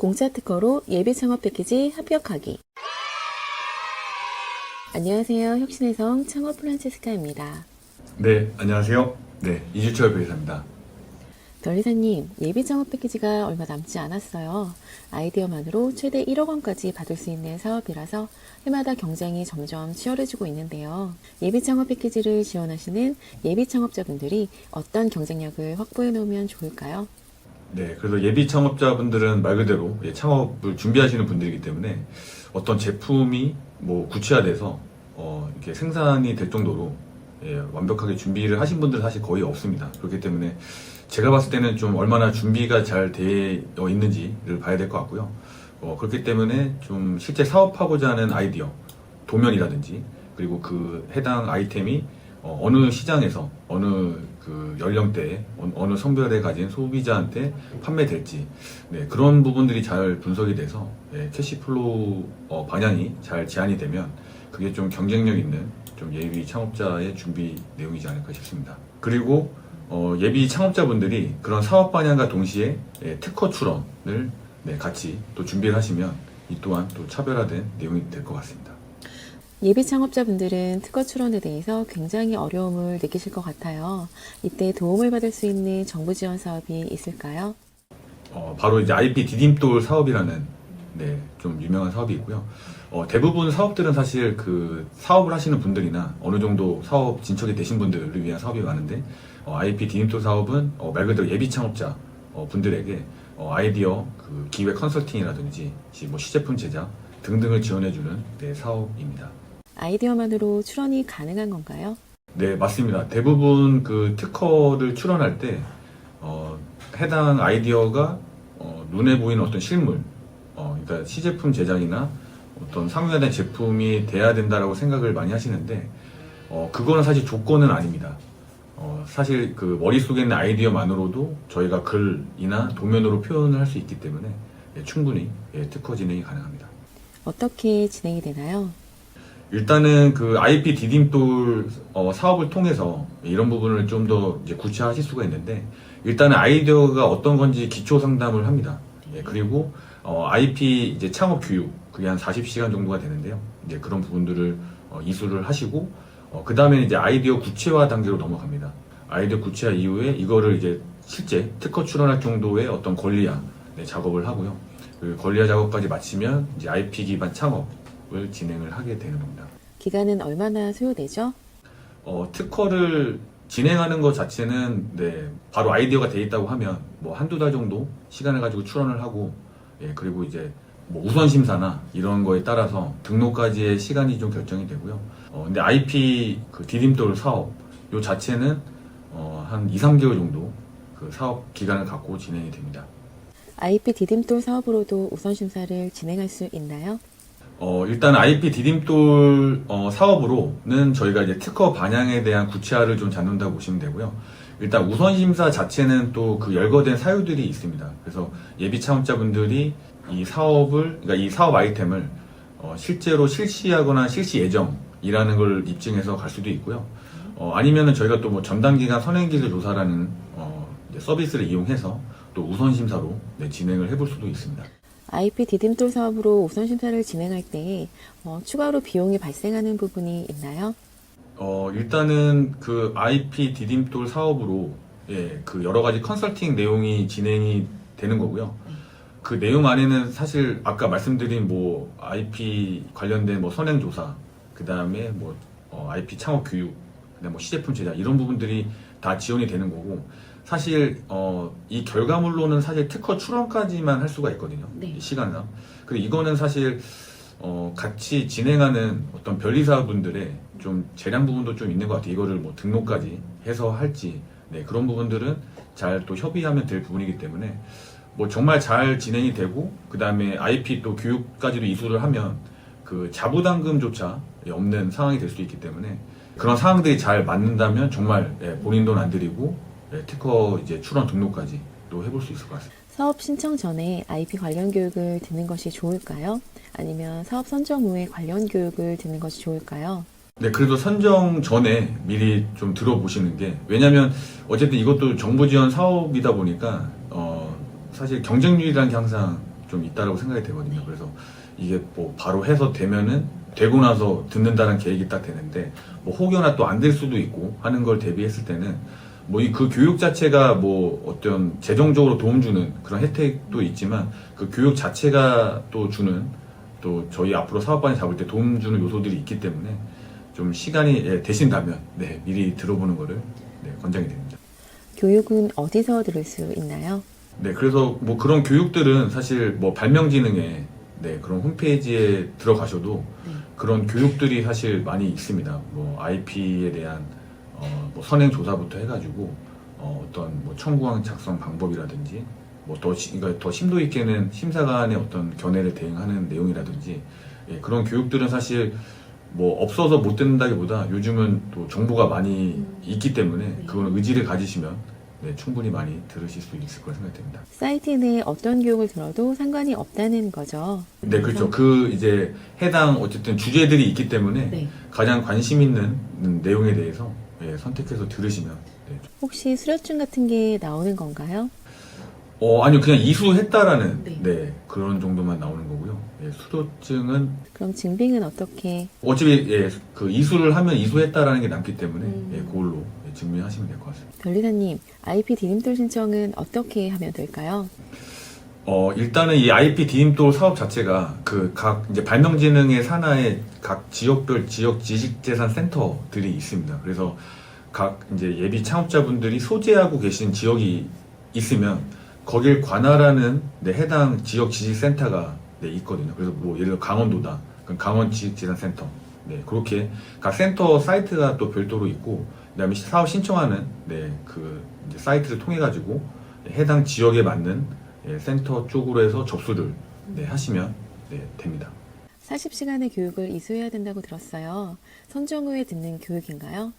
공짜 특허로 예비 창업 패키지 합격하기. 안녕하세요. 혁신의 성 창업 프란체스카입니다. 네, 안녕하세요. 네, 이주철 변호사입니다. 변리사님, 예비 창업 패키지가 얼마 남지 않았어요. 아이디어만으로 최대 1억 원까지 받을 수 있는 사업이라서 해마다 경쟁이 점점 치열해지고 있는데요. 예비 창업 패키지를 지원하시는 예비 창업자분들이 어떤 경쟁력을 확보해 놓으면 좋을까요? 네, 그래서 예비 창업자분들은 말 그대로 예, 창업을 준비하시는 분들이기 때문에 어떤 제품이 뭐 구체화돼서 어, 이렇게 생산이 될 정도로 예, 완벽하게 준비를 하신 분들 사실 거의 없습니다. 그렇기 때문에 제가 봤을 때는 좀 얼마나 준비가 잘 되어 있는지를 봐야 될 것 같고요. 어, 그렇기 때문에 좀 실제 사업하고자 하는 아이디어, 도면이라든지 그리고 그 해당 아이템이 어, 느 시장에서 어느 그 연령대에 어- 어느 성별에 가진 소비자한테 판매될지 네, 그런 부분들이 잘 분석이 돼서 예, 캐시플로우 어, 방향이 잘 제한이 되면 그게 좀 경쟁력 있는 좀 예비 창업자의 준비 내용이지 않을까 싶습니다. 그리고 어, 예비 창업자분들이 그런 사업 방향과 동시에 예, 특허 출원을 네, 같이 또 준비를 하시면 이 또한 또 차별화된 내용이 될 것 같습니다. 예비 창업자분들은 특허 출원에 대해서 굉장히 어려움을 느끼실 것 같아요. 이때 도움을 받을 수 있는 정부 지원 사업이 있을까요? 어, 바로 이제 IP 디딤돌 사업이라는 네, 좀 유명한 사업이 있고요. 어, 대부분 사업들은 사실 그 사업을 하시는 분들이나 어느 정도 사업 진척이 되신 분들을 위한 사업이 많은데 어, IP 디딤돌 사업은 어, 말 그대로 예비 창업자 어, 분들에게 어, 아이디어 그 기획 컨설팅이라든지 시- 뭐 시제품 제작 등등을 지원해주는 네, 사업입니다. 아이디어만으로 출원이 가능한 건가요? 네, 맞습니다. 대부분 그 특허를 출원할 때, 어, 해당 아이디어가, 어, 눈에 보이는 어떤 실물, 어, 그러니까 시제품 제작이나 어떤 상용화된 제품이 돼야 된다라고 생각을 많이 하시는데, 어, 그거는 사실 조건은 아닙니다. 어, 사실 그 머릿속에 있는 아이디어만으로도 저희가 글이나 도면으로 표현을 할 수 있기 때문에 예, 충분히 예, 특허 진행이 가능합니다. 어떻게 진행이 되나요? 일단은 그 IP 디딤돌 어, 사업을 통해서 이런 부분을 좀더 이제 구체화하실 수가 있는데 일단은 아이디어가 어떤 건지 기초 상담을 합니다. 예, 그리고 어, IP 이제 창업 교육 그게 한 40시간 정도가 되는데요. 이제 그런 부분들을 어, 이수를 하시고 어, 그 다음에 이제 아이디어 구체화 단계로 넘어갑니다. 아이디어 구체화 이후에 이거를 이제 실제 특허 출원할 정도의 어떤 권리화 네, 작업을 하고요. 그 권리화 작업까지 마치면 이제 IP 기반 창업 을 진행을 하게 되는 겁니다. 기간은 얼마나 소요되죠? 어, 특허를 진행하는 것 자체는 네, 바로 아이디어가 돼 있다고 하면 뭐 한두 달 정도 시간을 가지고 출원을 하고 예, 그리고 이제 뭐 우선 심사나 이런 거에 따라서 등록까지의 시간이 좀 결정이 되고요. 어, 근데 IP 그 디딤돌 사업 요 자체는 어, 한 2, 3개월 정도 그 사업 기간을 갖고 진행이 됩니다. IP 디딤돌 사업으로도 우선 심사를 진행할 수 있나요? 어, 일단 IP 디딤돌 어, 사업으로는 저희가 이제 특허 반영에 대한 구체화를 좀 잡는다고 보시면 되고요. 일단 우선 심사 자체는 또 그 열거된 사유들이 있습니다. 그래서 예비 창업자분들이 이 사업을, 그러니까 이 사업 아이템을 어, 실제로 실시하거나 실시 예정이라는 걸 입증해서 갈 수도 있고요. 어, 아니면은 저희가 또 뭐 전단기간 선행기술 조사라는 어, 서비스를 이용해서 또 우선 심사로 네, 진행을 해볼 수도 있습니다. IP 디딤돌 사업으로 우선 심사를 진행할 때 어, 추가로 비용이 발생하는 부분이 있나요? 어, 일단은 그 IP 디딤돌 사업으로 예, 그 여러 가지 컨설팅 내용이 진행이 되는 거고요. 그 내용 안에는 사실 아까 말씀드린 뭐 IP 관련된 뭐 선행 조사, 그 다음에 뭐 어, IP 창업 교육, 그다음 뭐 시제품 제작 이런 부분들이 다 지원이 되는 거고 사실 어, 이 결과물로는 사실 특허 출원까지만 할 수가 있거든요. 네. 이 시간당. 그리고 이거는 사실 어, 같이 진행하는 어떤 변리사분들의 좀 재량 부분도 좀 있는 것 같아요. 이거를 뭐 등록까지 해서 할지, 네, 그런 부분들은 잘 또 협의하면 될 부분이기 때문에 뭐 정말 잘 진행이 되고, 그 다음에 IP 또 교육까지도 이수를 하면 그 자부담금조차 없는 상황이 될 수 있기 때문에 그런 상황들이 잘 맞는다면 정말 예, 본인 돈 안 들이고 예, 특허 이제 출원 등록까지 또 해볼 수 있을 것 같습니다. 사업 신청 전에 IP 관련 교육을 듣는 것이 좋을까요? 아니면 사업 선정 후에 관련 교육을 듣는 것이 좋을까요? 네, 그래도 선정 전에 미리 좀 들어보시는 게 왜냐면 어쨌든 이것도 정부 지원 사업이다 보니까 어 사실 경쟁률이라는 게 항상 좀 있다라고 생각이 되거든요. 그래서 이게 뭐 바로 해서 되면은 되고 나서 듣는다는 계획이 딱 되는데 뭐 혹여나 또 안 될 수도 있고 하는 걸 대비했을 때는 뭐 이 그 교육 자체가 뭐 어떤 재정적으로 도움 주는 그런 혜택도 있지만 그 교육 자체가 또 주는 또 저희 앞으로 사업반을 잡을 때 도움 주는 요소들이 있기 때문에 좀 시간이 예, 되신다면 네, 미리 들어보는 거를 네, 권장이 됩니다. 교육은 어디서 들을 수 있나요? 네, 그래서 뭐 그런 교육들은 사실 뭐 발명지능에 네, 그런 홈페이지에 들어가셔도 네. 그런 교육들이 사실 많이 있습니다. 뭐 IP에 대한 어, 뭐 선행 조사부터 해가지고 어, 어떤 뭐 청구항 작성 방법이라든지 뭐더 그러니까 더 심도 있게는 심사관의 어떤 견해를 대응하는 내용이라든지 예, 그런 교육들은 사실 뭐 없어서 못 듣는다기보다 요즘은 또 정보가 많이 음. 있기 때문에 네. 그거는 의지를 가지시면 네, 충분히 많이 들으실 수 있을 거라 생각됩니다. 사이트 내 어떤 교육을 들어도 상관이 없다는 거죠. 네, 그렇죠. 그 이제 해당 어쨌든 주제들이 있기 때문에 네. 가장 관심 있는 내용에 대해서 예, 선택해서 들으시면 네. 혹시 수료증 같은 게 나오는 건가요? 어 아니요 그냥 이수했다라는 네. 네. 그런 정도만 나오는 거고요. 예, 수료증은 그럼 증빙은 어떻게? 어차피 예, 그 이수를 하면 이수했다라는 게 남기 때문에 음. 예, 그걸로 예, 증명하시면 될 것 같습니다. 변리사님, IP 디딤돌 신청은 어떻게 하면 될까요? 어 일단은 이 IP 디딤돌 사업 자체가 그 각 이제 발명지능의 산하에 각 지역별 지역 지식재산 센터들이 있습니다. 그래서 각 이제 예비 창업자분들이 소재하고 계신 지역이 있으면 거길 관할하는 네, 해당 지역 지식센터가 네, 있거든요. 그래서 뭐 예를 들어 강원도다. 그럼 강원 지식재산센터. 네, 그렇게 각 센터 사이트가 또 별도로 있고 그다음에 사업 신청하는 네, 그 사이트를 통해 가지고 해당 지역에 맞는 예, 센터 쪽으로 해서 접수를 네, 하시면 네, 됩니다. 40시간의 교육을 이수해야 된다고 들었어요. 선정 후에 듣는 교육인가요?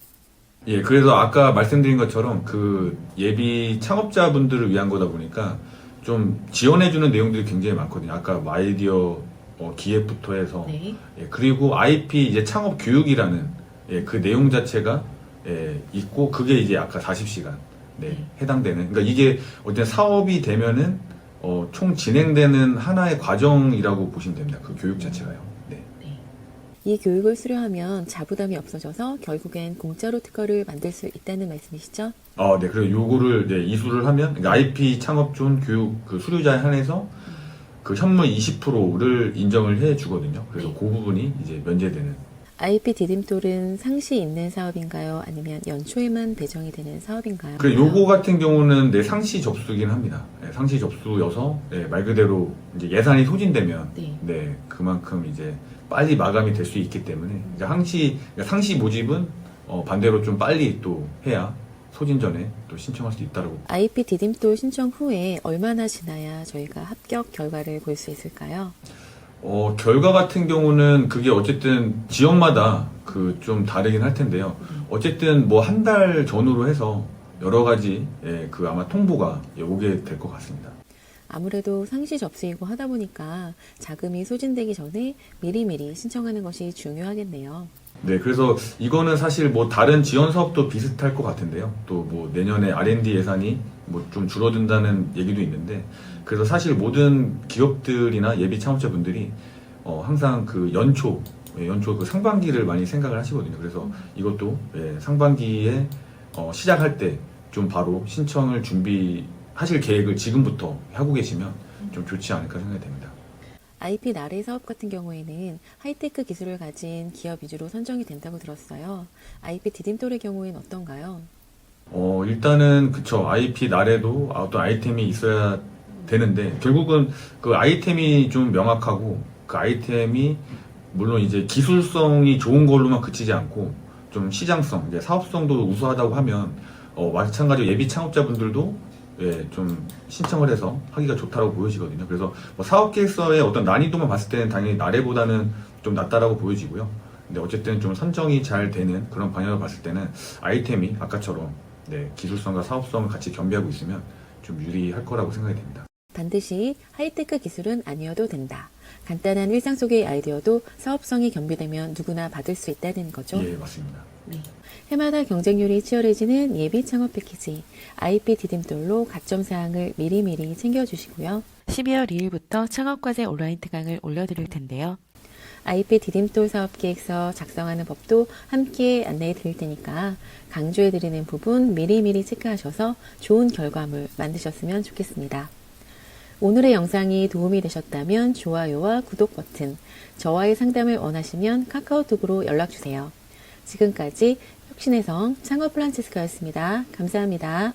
예, 그래서 아까 말씀드린 것처럼 그 예비 창업자분들을 위한 거다 보니까 좀 지원해주는 내용들이 굉장히 많거든요. 아까 뭐 아이디어 어, 기획부터 해서 네. 예, 그리고 IP 이제 창업 교육이라는 예, 그 내용 자체가 예, 있고 그게 이제 아까 40시간 네, 네. 해당되는 그러니까 이게 어떤 사업이 되면은 어, 총 진행되는 하나의 과정이라고 보시면 됩니다. 그 교육 자체가요. 네. 이 교육을 수료하면 자부담이 없어져서 결국엔 공짜로 특허를 만들 수 있다는 말씀이시죠? 아, 네. 그리고 요거를 네, 이수를 하면 그러니까 IP 창업존 교육 그 수료자에 한해서 그 현물 20%를 인정을 해 주거든요. 그래서 네. 그 부분이 이제 면제되는 IP 디딤돌은 상시 있는 사업인가요? 아니면 연초에만 배정이 되는 사업인가요? 그래 요거 같은 경우는 내 상시 접수긴 합니다. 네, 상시 접수여서 네, 말 그대로 이제 예산이 소진되면 네. 네, 그만큼 이제 빨리 마감이 될 수 있기 때문에 이제 상시 그러니까 상시 모집은 어, 반대로 좀 빨리 또 해야 소진 전에 또 신청할 수 있다라고 IP 디딤돌 신청 후에 얼마나 지나야 저희가 합격 결과를 볼 수 있을까요? 어, 결과 같은 경우는 그게 어쨌든 지역마다 그 좀 다르긴 할 텐데요. 어쨌든 뭐 한 달 전후로 해서 여러 가지 예, 그 아마 통보가 예, 오게 될 것 같습니다. 아무래도 상시 접수이고 하다 보니까 자금이 소진되기 전에 미리미리 신청하는 것이 중요하겠네요. 네, 그래서 이거는 사실 뭐 다른 지원 사업도 비슷할 것 같은데요. 또 뭐 내년에 R&D 예산이 뭐 좀 줄어든다는 얘기도 있는데, 그래서 사실 모든 기업들이나 예비 창업자분들이 어, 항상 그 연초, 예, 연초 그 상반기를 많이 생각을 하시거든요. 그래서 이것도 예, 상반기에 어, 시작할 때 좀 바로 신청을 준비하실 계획을 지금부터 하고 계시면 좀 좋지 않을까 생각이 됩니다. IP 나래 사업 같은 경우에는 하이테크 기술을 가진 기업 위주로 선정이 된다고 들었어요. IP 디딤돌의 경우에는 어떤가요? 어, 일단은, 그쵸. IP 날에도 어떤 아이템이 있어야 되는데, 결국은 그 아이템이 좀 명확하고, 그 아이템이, 물론 이제 기술성이 좋은 걸로만 그치지 않고, 좀 시장성, 이제 사업성도 우수하다고 하면, 어, 마찬가지로 예비 창업자분들도, 예, 좀 신청을 해서 하기가 좋다라고 보여지거든요. 그래서 뭐 사업 계획서의 어떤 난이도만 봤을 때는 당연히 나래보다는 좀 낫다라고 보여지고요. 근데 어쨌든 좀 선정이 잘 되는 그런 방향을 봤을 때는 아이템이 아까처럼 네, 기술성과 사업성을 같이 겸비하고 있으면 좀 유리할 거라고 생각이 됩니다. 반드시 하이테크 기술은 아니어도 된다. 간단한 일상 속의 아이디어도 사업성이 겸비되면 누구나 받을 수 있다는 거죠. 예, 맞습니다. 네. 해마다 경쟁률이 치열해지는 예비 창업 패키지 IP 디딤돌로 가점 사항을 미리미리 챙겨주시고요. 12월 2일부터 창업과제 온라인 특강을 올려드릴 텐데요. IP 디딤돌 사업 계획서 작성하는 법도 함께 안내해 드릴 테니까 강조해 드리는 부분 미리미리 체크하셔서 좋은 결과물 만드셨으면 좋겠습니다. 오늘의 영상이 도움이 되셨다면 좋아요와 구독 버튼, 저와의 상담을 원하시면 카카오톡으로 연락주세요. 지금까지 혁신의 성 창업 프란체스카였습니다. 감사합니다.